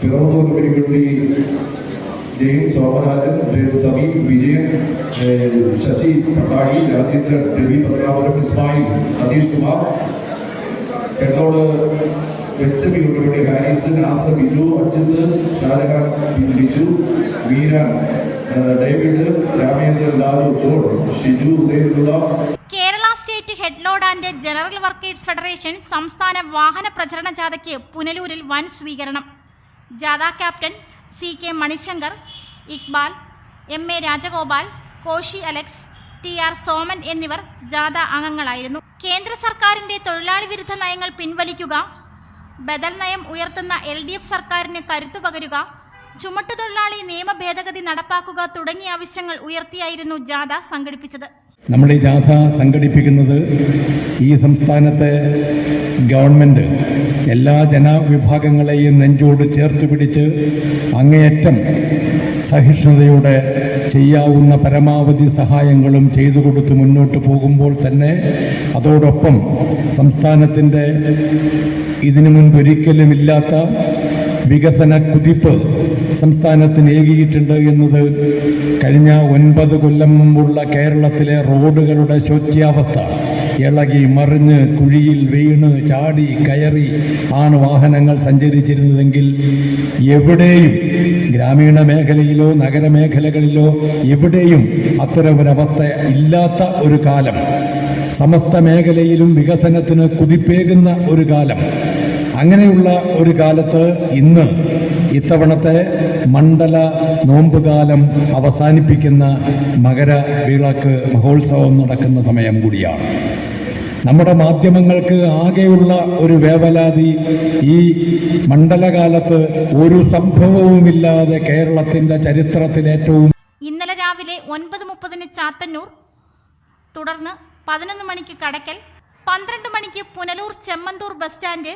പിറന്നൂരിന് വേണ്ടി ജെയിൻ സോമരാജൻ രവി വിജയൻ ശശി പ്രകാശി രാജേന്ദ്രൻ രവി പത്മനാഭൻ ഇസ്മായിൽ സതീഷ് കുമാർ. എന്നോട് വെച്ചമിയുടെ വേണ്ടി ഹാരിസ് നാസർ ബിജു അജിത് ഷാജഹാൻ ബിജു വീരൻ ഡേവിഡ് രാമേന്ദ്രൻ ലാലു ജോൺ ഷിജു ഉദയനുള്ള ആൻഡ് ജനറൽ വർക്കേഴ്സ് ഫെഡറേഷൻ സംസ്ഥാന വാഹന പ്രചരണ ജാഥയ്ക്ക് പുനലൂരിൽ വൻ സ്വീകരണം. ജാഥ captain C K Manishankar Iqbal M A Rajagopal Koshy Alex T R Soman എന്നിവർ ജാഥ അംഗങ്ങളായിരുന്നു. കേന്ദ്ര സർക്കാരിന്റെ തൊഴിലാളി വിരുദ്ധ നയങ്ങൾ പിൻവലിക്കുക ബദൽ നയം ഉയർത്തുന്ന എൽ ഡി എഫ് സർക്കാരിന് കരുത്തു പകരുക ചുമട്ടുതൊഴിലാളി നിയമ ഭേദഗതി നടപ്പാക്കുക തുടങ്ങിയ ആവശ്യങ്ങൾ ഉയർത്തിയായിരുന്നു ജാഥ സംഘടിപ്പിച്ചത്. നമ്മുടെ ഈ ജാഥ സംഘടിപ്പിക്കുന്നത് ഈ സംസ്ഥാനത്തെ ഗവൺമെന്റ് എല്ലാ ജനവിഭാഗങ്ങളെയും നെഞ്ചോട് ചേർത്ത് പിടിച്ച് അങ്ങേയറ്റം സഹിഷ്ണുതയോടെ ചെയ്യാവുന്ന പരമാവധി സഹായങ്ങളും ചെയ്തു കൊടുത്ത് മുന്നോട്ട് പോകുമ്പോൾ തന്നെ അതോടൊപ്പം സംസ്ഥാനത്തിന്റെ ഇതിനു മുൻപ് ഒരിക്കലും ഇല്ലാത്ത വികസന കുതിപ്പ് സംസ്ഥാനത്തിന് ഏകിയിട്ടുണ്ട് എന്നത് കഴിഞ്ഞ ഒൻപത് കൊല്ലം മുമ്പുള്ള കേരളത്തിലെ റോഡുകളുടെ ശോച്യാവസ്ഥ. ഇളകി മറിഞ്ഞ് കുഴിയിൽ വീണ് ചാടി കയറി ആണ് വാഹനങ്ങൾ സഞ്ചരിച്ചിരുന്നതെങ്കിൽ എവിടെയും ഗ്രാമീണ മേഖലയിലോ നഗരമേഖലകളിലോ എവിടെയും അത്തരമൊരവസ്ഥ ഇല്ലാത്ത ഒരു കാലം. സമസ്ത മേഖലയിലും വികസനത്തിന് കുതിപ്പേകുന്ന ഒരു കാലം. അങ്ങനെയുള്ള ഒരു കാലത്ത് ഇന്ന് ഇത്തവണത്തെ മണ്ഡല നോമ്പുകാലം അവസാനിപ്പിക്കുന്ന മകരവിളക്ക് മഹോത്സവം നടക്കുന്ന സമയം കൂടിയാണ്. നമ്മുടെ മാധ്യമങ്ങൾക്ക് ആകെയുള്ള ഒരു വേവലാതി ഈ മണ്ഡലകാലത്ത് ഒരു സംഭവവുമില്ലാതെ കേരളത്തിന്റെ ചരിത്രത്തിൽ ഏറ്റവും ഇന്നലെ രാവിലെ ഒൻപത് മുപ്പതിന് ചാത്തന്നൂർ തുടർന്ന് പതിനൊന്ന് മണിക്ക് കടക്കൽ പന്ത്രണ്ട് മണിക്ക് പുനലൂർ ചെമ്മന്തൂർ ബസ് സ്റ്റാൻഡ്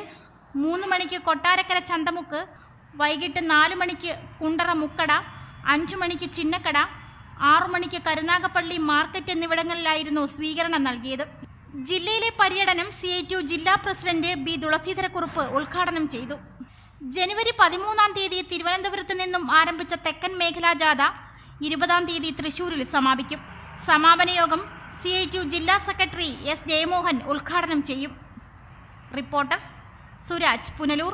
മൂന്ന് മണിക്ക് കൊട്ടാരക്കര ചന്തമുക്ക് വൈകിട്ട് നാല് മണിക്ക് കുണ്ടറ മുക്കട അഞ്ചു മണിക്ക് ചിന്നക്കട ആറു മണിക്ക് കരുനാഗപ്പള്ളി മാർക്കറ്റ് എന്നിവിടങ്ങളിലായിരുന്നു സ്വീകരണം നൽകിയത്. ജില്ലയിലെ പര്യടനം സി ഐ ടി ജില്ലാ പ്രസിഡന്റ് ബി തുളസീധരക്കുറുപ്പ് ഉദ്ഘാടനം ചെയ്തു. ജനുവരി പതിമൂന്നാം തീയതി തിരുവനന്തപുരത്ത് നിന്നും ആരംഭിച്ച തെക്കൻ മേഖലാ ജാഥ ഇരുപതാം തീയതി തൃശൂരിൽ സമാപിക്കും. സമാപന യോഗം സി ഐ ടി ജില്ലാ സെക്രട്ടറി എസ് ജയമോഹൻ ഉദ്ഘാടനം ചെയ്യും. റിപ്പോർട്ടർ സുരാജ് പുനലൂർ.